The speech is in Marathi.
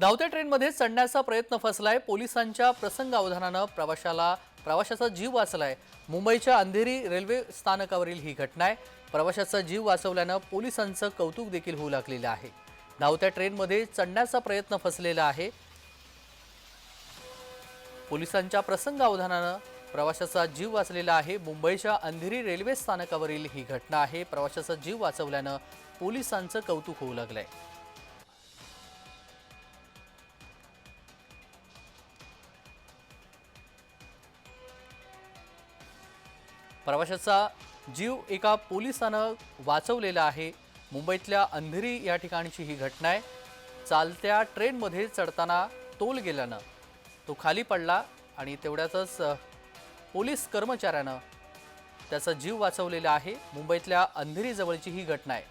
धावत्या ट्रेनमध्ये चढण्याचा प्रयत्न फसलाय. पोलिसांच्या प्रसंगावधानानं प्रवाशाला प्रवाशाचा जीव वाचलाय. मुंबईच्या अंधेरी रेल्वे स्थानकावरील ही घटना आहे. प्रवाशाचा जीव वाचवल्यानं पोलिसांचं कौतुक देखील होऊ लागलेलं आहे. धावत्या ट्रेनमध्ये चढण्याचा प्रयत्न फसलेला आहे. पोलिसांच्या प्रसंगावधानानं प्रवाशाचा जीव वाचलेला आहे. मुंबईच्या अंधेरी रेल्वे स्थानकावरील ही घटना आहे. प्रवाशाचा जीव वाचवल्यानं पोलिसांचं कौतुक होऊ लागलंय. प्रवाशाचा जीव एका पोलिसानं वाचवलेला आहे. मुंबईतल्या अंधेरी या ठिकाणची ही घटना आहे. चालत्या ट्रेनमध्ये चढताना तोल गेल्यानं तो खाली पडला आणि तेवढ्यातच पोलीस कर्मचाऱ्यानं त्याचा जीव वाचवलेला आहे. मुंबईतल्या अंधेरीजवळची ही घटना आहे.